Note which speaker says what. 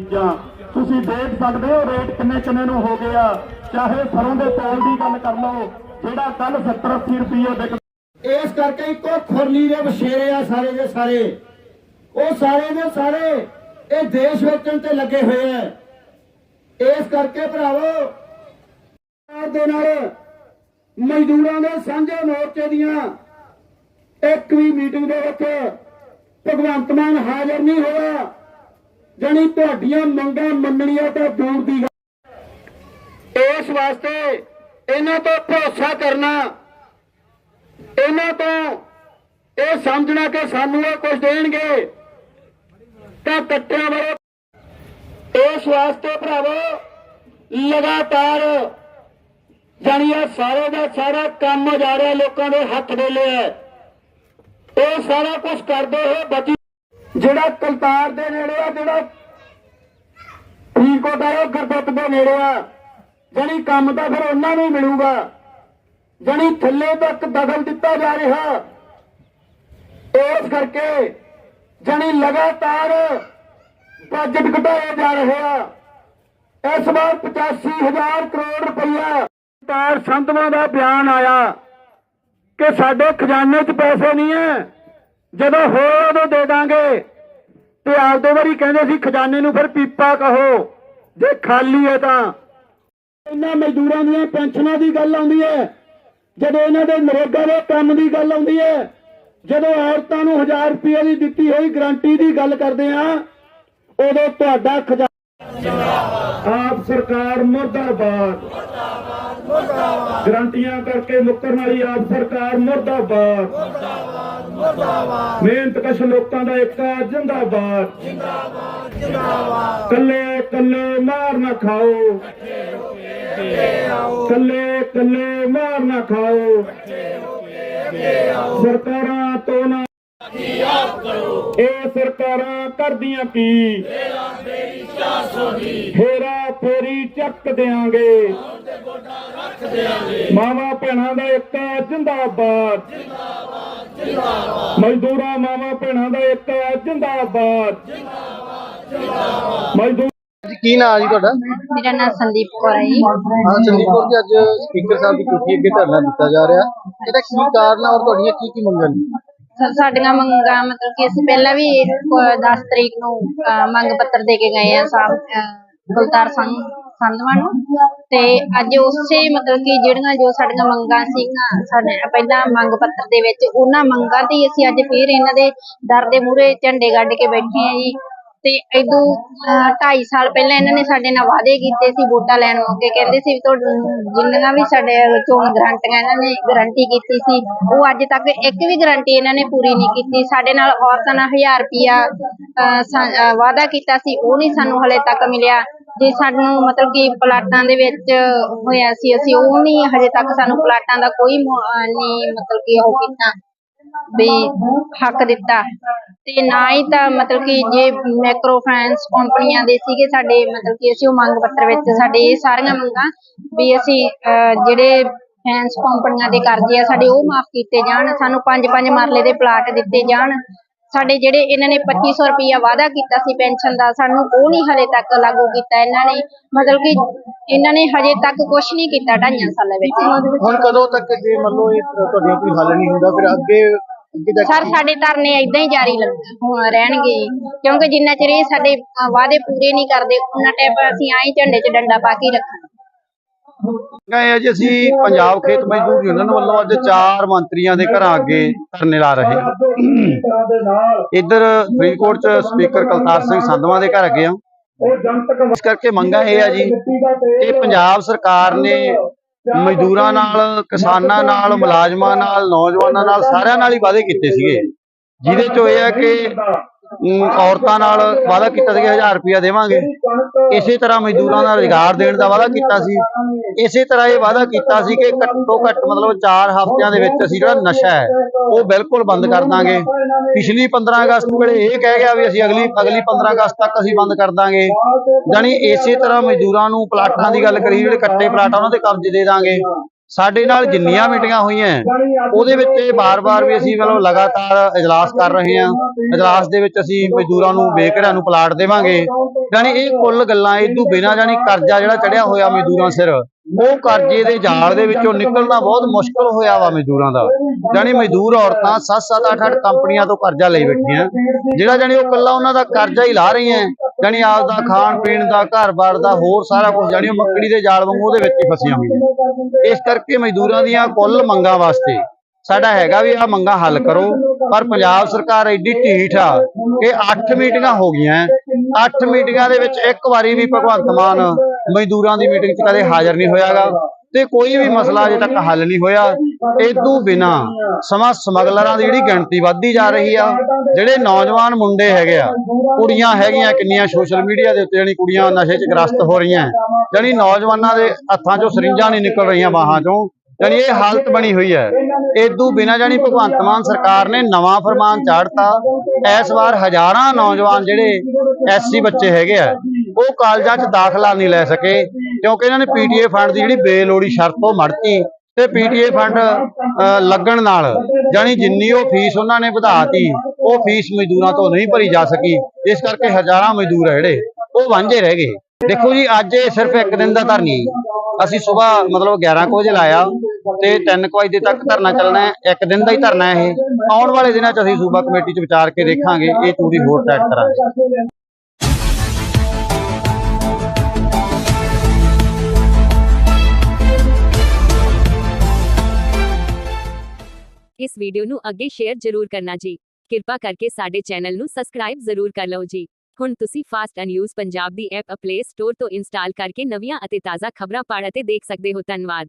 Speaker 1: ਚੀਜ਼ਾਂ। ਤੁਸੀਂ ਦੇਖ ਸਕਦੇ ਹੋ ਰੇਟ ਕਿੰਨੇ ਕਿੰਨੇ ਨੂੰ ਹੋ ਗਿਆ। ਚਾਹੇ ਸਰੋਂ ਦੇ ਤੇਲ ਦੀ ਗੱਲ ਕਰ ਲਓ, ਜਿਹੜਾ ਕੱਲ 70 80 ਰੁਪਏ ਵਿਕ
Speaker 2: ਇਸ ਕਰਕੇ ਇੱਕੋ ਖੁਰਲੀ ਦੇ ਵਛੇਰੇ ਆ ਸਾਰੇ ਦੇ ਸਾਰੇ। ਉਹ ਸਾਰੇ ਦੇ ਸਾਰੇ ਇਹ ਦੇਸ਼ ਵੇਚਣ ਤੇ ਲੱਗੇ ਹੋਏ ਆ। ਇਸ ਕਰਕੇ ਭਰਾਵੋ, ਸਰਕਾਰ ਦੇ ਨਾਲ ਮਜ਼ਦੂਰਾਂ ਦੇ ਸਾਂਝੇ ਮੋਰਚੇ ਦੀਆਂ ਇੱਕ ਵੀ ਮੀਟਿੰਗ ਦੇ ਵਿੱਚ ਭਗਵੰਤ ਮਾਨ ਹਾਜ਼ਰ ਨਹੀਂ ਹੋਇਆ। ਜਾਣੀ ਤੁਹਾਡੀਆਂ ਮੰਗਾਂ ਮੰਨਣੀਆਂ ਤਾਂ ਦੂਰ ਦੀ ਗੱਲ ਇਸ ਵਾਸਤੇ ਇਹਨਾਂ ਤੋਂ ਭਰੋਸਾ ਕਰਨਾ, ਇਹਨਾਂ ਤੋਂ ਇਹ ਸਮਝਣਾ ਕਿ ਸਾਨੂੰ ਇਹ ਕੁਝ ਦੇਣਗੇ ਤਾਂ ਕੱਟਿਆਂ ਵਾਲੇ ਇਸ ਵਾਸਤੇ ਭਰਾਵੋ, ਲਗਾਤਾਰ ਜਾਣੀ ਇਹ ਸਾਰੇ ਦਾ ਸਾਰਾ ਕੰਮ ਜਾ ਰਿਹਾ ਲੋਕਾਂ ਦੇ ਹੱਥ ਡੇਲੇ ਹੈ। ਇਹ ਸਾਰਾ ਕੁਝ ਕਰਦੇ ਹੋਏ ਬਚੀ ਜਿਹੜਾ ਕਲਤਾਰ ਦੇ ਨੇੜੇ ਆ, ਜਿਹੜਾ ਫਰੀਦਕੋਟ ਆ, ਉਹ ਗੁਰਦੁੱਤ ਦੇ ਨੇੜੇ ਆ। ਜਾਣੀ ਕੰਮ ਤਾਂ ਫਿਰ ਉਹਨਾਂ ਨੂੰ ਮਿਲੂਗਾ। ਜਣੀ ਥੱਲੇ ਤੱਕ ਦਖਲ ਦਿੱਤਾ ਜਾ ਰਿਹਾ। ਇਸ ਕਰਕੇ ਜਣੀ ਲਗਾਤਾਰ ਬਜਟ ਘਟਾਇਆ ਜਾ ਰਿਹਾ ਇਸ ਵਾਰ 85000 ਕਰੋੜ ਰੁਪਇਆ ਤਾਰ ਸੰਧਵਾਂ ਦਾ ਬਿਆਨ ਆਇਆ ਕਿ ਸਾਡੇ ਖਜ਼ਾਨੇ 'ਚ ਪੈਸੇ ਨਹੀਂ ਹੈ। ਜਦੋਂ ਹੋਏ ਉਦੋਂ ਦੇ ਦਾਂਗੇ, ਤੇ ਆਪਦੇ ਵਾਰੀ ਕਹਿੰਦੇ ਸੀ, ਖਜ਼ਾਨੇ ਨੂੰ ਫਿਰ ਪੀਪਾ ਕਹੋ, ਜੇ ਖਾਲੀ ਹੈ ਤਾਂ। ਇਹਨਾਂ ਮਜ਼ਦੂਰਾਂ ਦੀਆਂ ਪੈਨਸ਼ਨਾਂ ਦੀ ਗੱਲ ਆਉਂਦੀ ਹੈ, ਜਦੋਂ ਇਹਨਾਂ ਦੇ ਨਰੇਗਾ ਦੇ ਕੰਮ ਦੀ ਗੱਲ ਆਉਂਦੀ ਹੈ, ਜਦੋਂ ਔਰਤਾਂ ਨੂੰ 1000 ਰੁਪਏ ਦੀ ਦਿੱਤੀ ਹੋਈ ਗਰੰਟੀ ਦੀ ਗੱਲ ਕਰਦੇ ਆ ਉਦੋਂ ਤੁਹਾਡਾ ਖਜ਼ਾਨਾ ਆਪ ਸਰਕਾਰ ਮੁਰਦਾਬਾਦ। ਗਰੰਟੀਆਂ ਕਰਕੇ ਮੁੱਕਰਨ ਵਾਲੀ ਆਪ ਸਰਕਾਰ ਮੁਰਦਾਬਾਦ। ਮਿਹਨਤ ਕਸ਼ ਲੋਕਾਂ ਦਾ ਇੱਕ ਜਿੰਦਾਬਾਦ। ਕੱਲੇ ਕੱਲੇ ਮਾਰ ਨਾ ਖਾਓ। ਕੱਲੇ ਕੱਲੇ ਮਾਰ ਨਾ ਖਾਓ। ਸਰਕਾਰਾਂ ਤੋਂ ਨਾ ਇਹ ਸਰਕਾਰਾਂ ਕਰਦੀਆਂ ਕੀ? ਫੇਰਾ ਫੇਰੀ ਚੱਕ ਦਿਆਂਗੇ। ਮਾਵਾ ਭੈਣਾਂ ਦਾ ਇੱਕ ਜਿੰਦਾਬਾਦ। ਮਜ਼ਦੂਰਾਂ ਮਾਵਾ ਭੈਣਾਂ ਦਾ ਇੱਕ ਜਿੰਦਾਬਾਦ। ਮਜ਼ਦੂਰ
Speaker 3: ਕੀ ਨਾਂ ਜੀ ਤੁਹਾਡਾ?
Speaker 4: ਮੇਰਾ ਨਾਮ ਸੰਦੀਪ ਕੌਰ ਹੈ ਜੀ।
Speaker 3: ਹਾਂ ਸੰਦੀਪ ਕੌਰ ਜੀ ਅੱਜ ਸਪੀਕਰ ਸਾਹਿਬ ਦੀ ਕੁਰਸੀ ਅੱਗੇ ਧਰਨਾ ਦਿੱਤਾ ਜਾ ਰਿਹਾ। ਇਹਦਾ ਕੀ ਕਾਰਨ ਹੈ ਔਰ ਤੁਹਾਡੀਆਂ ਕੀ ਕੀ ਮੰਗਾਂ ਨੇ?
Speaker 4: ਸਰ ਸਾਡੀਆਂ ਮੰਗਾਂ ਮਤਲਬ ਕਿ ਅਸੀਂ ਪਹਿਲਾਂ ਵੀ 10 ਤਰੀਕ ਨੂੰ ਮੰਗ ਪੱਤਰ ਦੇ ਕੇ ਗਏ ਆ ਸਾਹਿਬ ਗੁਲਤਾਰ ਸਿੰਘ ਸੰਧਵਾ ਨੂੰ ਤੇ ਅੱਜ ਉਸੇ ਮਤਲਬ ਕਿ ਜਿਹੜੀਆਂ ਜੋ ਸਾਡੀਆਂ ਮੰਗਾਂ ਸੀਗੀਆਂ ਸਾਡੇ ਪਹਿਲਾਂ ਮੰਗ ਪੱਤਰ ਦੇ ਵਿੱਚ, ਉਹਨਾਂ ਮੰਗਾਂ ਤੇ ਅਸੀਂ ਅੱਜ ਫੇਰ ਇਹਨਾਂ ਦੇ ਦਰ ਦੇ ਮੂਹਰੇ ਝੰਡੇ ਗੱਡ ਕੇ ਬੈਠੇ ਆ ਜੀ। ਤੇ ਇਦੋਂ 2.5 ਸਾਲ ਪਹਿਲਾਂ ਇਹਨਾਂ ਨੇ ਸਾਡੇ ਨਾਲ ਵਾਅਦੇ ਕੀਤੇ ਸੀ ਵੋਟਾਂ ਲੈਣ ਮੌਕੇ। ਕਹਿੰਦੇ ਸੀ ਵੀ ਤੁਹਾਨੂੰ ਜਿੰਨੀਆਂ ਵੀ ਸਾਡੇ ਚੋਣ ਗਰੰਟੀਆਂ ਇਹਨਾਂ ਨੇ ਗਰੰਟੀ ਕੀਤੀ ਸੀ, ਉਹ ਅੱਜ ਤੱਕ ਇੱਕ ਵੀ ਗਰੰਟੀ ਇਹਨਾਂ ਨੇ ਪੂਰੀ ਨਹੀਂ ਕੀਤੀ। ਸਾਡੇ ਨਾਲ ਔਰਤਾਂ ਨਾਲ 1000 ਰੁਪਿਆ ਵਾਅਦਾ ਕੀਤਾ ਸੀ, ਉਹ ਨਹੀਂ ਸਾਨੂੰ ਹਲੇ ਤੱਕ ਮਿਲਿਆ। ਜੇ ਸਾਨੂੰ ਮਤਲਬ ਕਿ ਪਲਾਟਾਂ ਦੇ ਵਿੱਚ ਹੋਇਆ ਸੀ, ਅਸੀਂ ਉਹ ਨਹੀਂ ਹਜੇ ਤੱਕ ਸਾਨੂੰ ਪਲਾਟਾਂ ਦਾ ਕੋਈ ਨਹੀਂ ਮਤਲਬ ਕਿ ਉਹ ਕੀਤਾ ਵੀ ਹੱਕ ਦਿੱਤਾ। ਤੇ ਨਾ ਹੀ ਤਾਂ ਮਤਲਬ ਕਿ ਜੇ ਮੈਕਰੋ ਫਾਈਨੈਂਸ ਕੰਪਨੀਆਂ ਦੇ ਸੀਗੇ ਸਾਡੇ, ਮਤਲਬ ਕਿ ਅਸੀਂ ਉਹ ਮੰਗ ਪੱਤਰ ਵਿੱਚ ਸਾਡੇ ਇਹ ਸਾਰੀਆਂ ਮੰਗਾਂ ਵੀ ਅਸੀਂ ਜਿਹੜੇ ਫਾਈਨੈਂਸ ਕੰਪਨੀਆਂ ਦੇ ਕਰਜ਼ੇ ਆ, ਸਾਡੇ ਉਹ ਮਾਫ ਕੀਤੇ ਜਾਣ, ਸਾਨੂੰ ਪੰਜ ਪੰਜ ਮਰਲੇ ਦੇ ਪਲਾਟ ਦਿੱਤੇ ਜਾਣ। ਸਾਡੇ ਜਿਹੜੇ ਇਹਨਾਂ ਨੇ 2500 ਰੁਪਇਆ ਵਾਅਦਾ ਕੀਤਾ ਸੀ ਪੈਨਸ਼ਨ ਦਾ ਸਾਨੂੰ ਉਹ ਨਹੀਂ ਹਲੇ ਤੱਕ ਲਾਗੂ ਕੀਤਾ। ਇਹਨਾਂ ਨੇ ਮਤਲਬ ਕਿ ਇਹਨਾਂ ਨੇ ਹਜੇ ਤੱਕ ਕੁਝ ਨਹੀਂ ਕੀਤਾ ਢਾਈਆਂ ਸਾਲਾਂ ਵਿੱਚ।
Speaker 3: ਹੁਣ ਕਦੋਂ ਤੱਕ ਜੇ ਮੰਨ ਲਓ ਇਹ ਤੁਹਾਡੀਆਂ ਕੋਈ ਹੱਲ ਨਹੀਂ ਹੁੰਦਾ ਫਿਰ ਅੱਗੇ
Speaker 4: ਸਰ ਸਾਡੇ ਧਰਨੇ ਏਦਾਂ ਹੀ ਜਾਰੀ ਰਹਿਣਗੇ। ਕਿਉਂਕਿ ਜਿੰਨਾ ਚਿਰ ਇਹ ਸਾਡੇ ਵਾਅਦੇ ਪੂਰੇ ਨਹੀਂ ਕਰਦੇ ਉਹਨਾਂ ਟਾਈਮ ਅਸੀਂ ਆਏ ਝੰਡੇ 'ਚ ਡੰਡਾ ਪਾ ਕੇ ਰੱਖਾਂਗੇ।
Speaker 3: ਗਏ ਜੀ ਅਸੀਂ ਪੰਜਾਬ ਖੇਤ ਮਜ਼ਦੂਰ ਯੂਨੀਅਨ ਵੱਲੋਂ ਅੱਜ ਚਾਰ ਮੰਤਰੀਆਂ ਦੇ ਘਰਾਂ ਅੱਗੇ ਧਰਨੇ ਲਾ ਰਹੇ ਹਾਂ। ਇੱਧਰ ਫਰੀਦਕੋਟ ਚ ਸਪੀਕਰ ਕਲਤਾਰ ਸਿੰਘ ਸੰਧਵਾਂ ਦੇ ਘਰ ਅੱਗੇ ਆ। ਇਸ ਕਰਕੇ ਮੰਗਾਂ ਇਹ ਆ ਜੀ ਇਹ ਪੰਜਾਬ ਸਰਕਾਰ ਨੇ ਮਜ਼ਦੂਰਾਂ ਨਾਲ, ਕਿਸਾਨਾਂ ਨਾਲ, ਮੁਲਾਜ਼ਮਾਂ ਨਾਲ, ਨੌਜਵਾਨਾਂ ਨਾਲ ਸਾਰਿਆਂ ਨਾਲ ਹੀ ਵਾਅਦੇ ਕੀਤੇ ਸੀਗੇ। ਜਿਹਦੇ ਚੋਂ ਇਹ ਹੈ ਕਿ ਔਰਤਾਂ ਨਾਲ ਵਾਅਦਾ ਕੀਤਾ ਸੀ ਕਿ 1000 ਰੁਪਇਆ ਦੇਵਾਂਗੇ। ਇਸੇ ਤਰ੍ਹਾਂ ਮਜ਼ਦੂਰਾਂ ਦਾ ਰੁਜ਼ਗਾਰ ਦੇਣ ਦਾ ਵਾਅਦਾ ਕੀਤਾ ਸੀ। ਇਸੇ ਤਰ੍ਹਾਂ ਇਹ ਵਾਅਦਾ ਕੀਤਾ ਸੀ ਕਿ ਘੱਟੋ ਘੱਟ ਮਤਲਬ 4 ਹਫ਼ਤਿਆਂ ਦੇ ਵਿੱਚ ਅਸੀਂ ਜਿਹੜਾ ਨਸ਼ਾ ਹੈ, ਉਹ ਬਿਲਕੁਲ ਬੰਦ ਕਰ ਦਾਂਗੇ। ਪਿਛਲੀ 15 ਅਗਸਤ ਵੇਲੇ ਇਹ ਕਹਿ ਗਿਆ ਵੀ ਅਸੀਂ ਅਗਲੀ ਅਗਲੀ 15 ਅਗਸਤ ਤੱਕ ਅਸੀਂ ਬੰਦ ਕਰ ਦਾਂਗੇ। ਜਾਣੀ ਇਸੇ ਤਰ੍ਹਾਂ ਮਜ਼ਦੂਰਾਂ ਨੂੰ ਪਲਾਟਾਂ ਦੀ ਗੱਲ ਕਰੀ ਜਿਹੜੇ ਕੱਟੇ ਪਲਾਟ, ਉਹਨਾਂ ਦੇ ਕਬਜ਼ੇ ਦੇ ਦਾਂਗੇ। ਸਾਡੇ ਨਾਲ ਜਿੰਨੀਆਂ ਮੀਟਿੰਗਾਂ ਹੋਈਆਂ ਉਹਦੇ ਵਿੱਚ ਇਹ ਬਾਰ-ਬਾਰ ਵੀ ਅਸੀਂ ਮਤਲਬ ਲਗਾਤਾਰ ਇਜਲਾਸ ਕਰ ਰਹੇ ਹਾਂ। ਇਜਲਾਸ ਦੇ ਵਿੱਚ ਅਸੀਂ ਮਜ਼ਦੂਰਾਂ ਨੂੰ ਬੇਘਰਿਆਂ ਨੂੰ ਪਲਾਟ ਦੇਵਾਂਗੇ। ਜਾਣੀ ਇਹ ਕੁੱਲ ਗੱਲਾਂ ਇਦੋਂ ਬਿਨਾਂ ਜਾਣੀ ਕਰਜ਼ਾ ਜਿਹੜਾ ਚੜਿਆ ਹੋਇਆ ਮਜ਼ਦੂਰਾਂ ਸਿਰ, ਉਹ ਕਰਜ਼ੇ ਦੇ ਜਾਲ ਦੇ ਵਿੱਚੋਂ ਨਿਕਲਣਾ ਬਹੁਤ ਮੁਸ਼ਕਲ ਹੋਇਆ ਵਾ ਮਜ਼ਦੂਰਾਂ ਦਾ। ਜਾਣੀ ਮਜ਼ਦੂਰ ਔਰਤਾਂ 7-7 8-8 ਕੰਪਨੀਆਂ ਤੋਂ ਕਰਜ਼ਾ ਲਈ ਬੈਠੀਆਂ। ਜਿਹੜਾ ਜਾਣੀ ਉਹ ਕੱਲਾ ਉਹਨਾਂ ਦਾ ਕਰਜ਼ਾ ਹੀ ਲਾ ਰਹੀਆਂ। ਜਾਣੀ ਆਪਦਾ ਖਾਣ ਪੀਣ ਦਾ, ਘਰ-ਬਾਰ ਦਾ, ਹੋਰ ਸਾਰਾ ਕੁਝ ਜਾਣੀ ਉਹ ਮੱਕੜੀ ਦੇ ਜਾਲ ਵਾਂਗੂ ਉਹਦੇ ਵਿੱਚ ਹੀ ਫਸੀਆਂ ਹੋਈਆਂ। ਇਸ ਕਰਕੇ ਮਜ਼ਦੂਰਾਂ ਦੀਆਂ ਕੁੱਲ ਮੰਗਾਂ ਵਾਸਤੇ ਸਾਡਾ ਹੈਗਾ ਵੀ ਆ ਮੰਗਾਂ ਹੱਲ ਕਰੋ। ਪਰ ਪੰਜਾਬ ਸਰਕਾਰ ਐਡੀ ਢੀਠ ਆ ਕਿ 8 ਮੀਟਿੰਗਾਂ ਹੋ ਗਈਆਂ। 8 ਮੀਟਿੰਗਾਂ ਦੇ ਵਿੱਚ ਇੱਕ ਵਾਰੀ ਵੀ ਭਗਵੰਤ ਮਾਨ ਮਜ਼ਦੂਰਾਂ ਦੀ ਮੀਟਿੰਗ 'ਚ ਕਦੇ ਹਾਜ਼ਰ ਨਹੀਂ ਹੋਇਆਗਾ ਤੇ ਕੋਈ ਵੀ ਮਸਲਾ ਅਜੇ ਤੱਕ ਹੱਲ ਨਹੀਂ ਹੋਇਆ। ਇਦੋਂ ਬਿਨਾ ਸਮਾਂ ਸਮਗਲਰਾਂ ਦੀ ਜਿਹੜੀ ਗਿਣਤੀ ਵੱਧਦੀ ਜਾ ਰਹੀ ਆ, ਜਿਹੜੇ ਨੌਜਵਾਨ ਮੁੰਡੇ ਹੈਗੇ ਆ, ਕੁੜੀਆਂ ਹੈਗੀਆਂ ਕਿੰਨੀਆਂ ਸੋਸ਼ਲ ਮੀਡੀਆ ਦੇ ਉੱਤੇ ਜਾਣੀ ਕੁੜੀਆਂ ਨਸ਼ੇ 'ਚ ਗ੍ਰਸਤ ਹੋ ਰਹੀਆਂ, ਜਾਣੀ ਨੌਜਵਾਨਾਂ ਦੇ ਹੱਥਾਂ 'ਚੋਂ ਸਰਿੰਜਾਂ ਨਹੀਂ ਨਿਕਲ ਰਹੀਆਂ ਬਾਹਾਂ 'ਚੋਂ। ਜਾਣੀ ਇਹ ਹਾਲਤ ਬਣੀ ਹੋਈ ਹੈ। ਇਦੋਂ ਬਿਨਾ ਜਾਣੀ ਭਗਵੰਤ ਮਾਨ ਸਰਕਾਰ ਨੇ ਨਵਾਂ ਫਰਮਾਨ ਚਾੜਤਾ। ਇਸ ਵਾਰ ਹਜ਼ਾਰਾਂ ਨੌਜਵਾਨ ਜਿਹੜੇ ਐਸਸੀ ਬੱਚੇ ਹੈਗੇ ਆ ਉਹ ਕਾਲਜਾਂ 'ਚ ਦਾਖਲਾ ਨਹੀਂ ਲੈ ਸਕੇ ਕਿਉਂਕਿ ਇਹਨਾਂ ਨੇ ਪੀਟੀਏ ਫੰਡ ਦੀ ਜਿਹੜੀ ਬੇਲੋੜੀ ਸ਼ਰਤ ਉਹ ਮੜਤੀ ਤੇ ਪੀਟੀਏ ਫੰਡ ਲੱਗਣ ਨਾਲ ਜਾਣੀ ਜਿੰਨੀ ਉਹ ਫੀਸ ਉਹਨਾਂ ਨੇ ਵਧਾਤੀ ਉਹ ਫੀਸ ਮਜ਼ਦੂਰਾਂ ਤੋਂ ਨਹੀਂ ਭਰੀ ਜਾ ਸਕੀ। ਇਸ ਕਰਕੇ ਹਜ਼ਾਰਾਂ ਮਜ਼ਦੂਰ ਆ ਜਿਹੜੇ ਉਹ ਵਾਂਝੇ ਰਹਿ ਗਏ। ਦੇਖੋ ਜੀ ਅੱਜ ਇਹ ਸਿਰਫ ਇੱਕ ਦਿਨ ਦਾ ਧਰਨੀ। ਅਸੀਂ ਸਵੇਰ ਮਤਲਬ 11 ਕੁ ਵਜੇ ਲਾਇਆ। ਤੇ 3 ਵਜੇ ਤੱਕ ਧਰਨਾ ਚੱਲਣਾ ਹੈ, ਇੱਕ ਦਿਨ ਦਾ ਹੀ ਧਰਨਾ ਹੈ ਇਹ। ਆਉਣ ਵਾਲੇ ਦਿਨਾਂ 'ਚ ਅਸੀਂ ਸੂਬਾ ਕਮੇਟੀ 'ਚ ਵਿਚਾਰ ਕੇ ਦੇਖਾਂਗੇ, ਇਹ ਚੂੜੀ ਹੋਰ ਟਾਈਟ ਕਰਾਂਗੇ।
Speaker 5: ਇਸ ਵੀਡੀਓ ਨੂੰ ਅੱਗੇ ਸ਼ੇਅਰ ਜ਼ਰੂਰ ਕਰਨਾ ਜੀ। ਕਿਰਪਾ ਕਰਕੇ ਸਾਡੇ ਚੈਨਲ ਨੂੰ ਸਬਸਕ੍ਰਾਈਬ ਜ਼ਰੂਰ ਕਰ ਲਓ ਜੀ। ਹੁਣ ਤੁਸੀਂ ਫਾਸਟ ਨਿਊਜ਼ ਪੰਜਾਬ ਦੀ ਐਪ ਪਲੇ ਸਟੋਰ ਤੋਂ ਇੰਸਟਾਲ ਕਰਕੇ ਨਵੀਆਂ ਅਤੇ ਤਾਜ਼ਾ ਖਬਰਾਂ ਪੜ੍ਹ ਅਤੇ ਦੇਖ ਸਕਦੇ ਹੋ। ਧੰਨਵਾਦ।